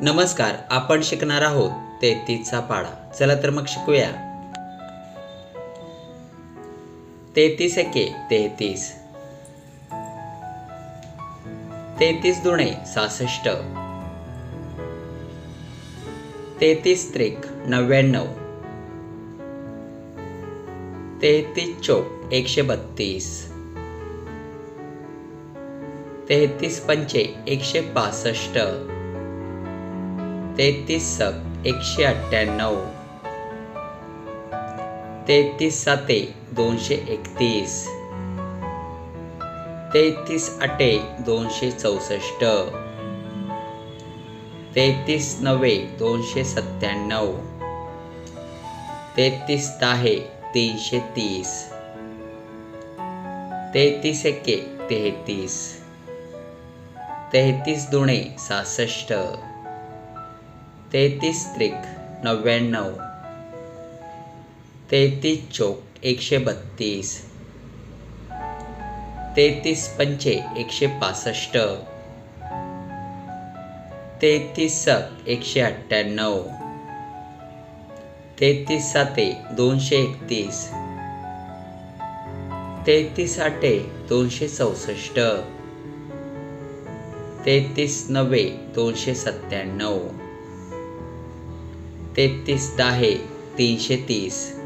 नमस्कार आपण शिकणार आहोत तेहतीसचा पाढा. चला तर मग शिकूया. तेहतीस एके तेहतीस. तेहतीस दुणे सहासष्ट तेहतीस त्रिक नव्याण्णव. तेहतीस चोक एकशे बत्तीस. तेहतीस पंचे एकशे पासष्ट. तेहतीस सक एकशे अठ्ठ्याण्णव. तेहतीस साते दोनशे एकतीस. तेहतीस आठे दोनशे चौसष्ट. तेहतीस नवे दोनशे सत्त्याण्णव. तेहतीस दहा तीनशे तीस. तेहतीस एके तेहतीस. तेहतीस दुणे सहासष्ट. तेहतीस त्रिक नव्याण्णव. तेहतीस चौक एकशे बत्तीस. तेहतीस पंचे एकशे पासष्ट. तेहतीस सक एकशे अठ्ठ्याण्णव. तेहतीस साते दोनशे एकतीस. तेहतीस आठे दोनशे चौसष्ट. तेहतीस नवे दोनशे सत्त्याण्णव. तेहतीस आहे तीनशे तीस.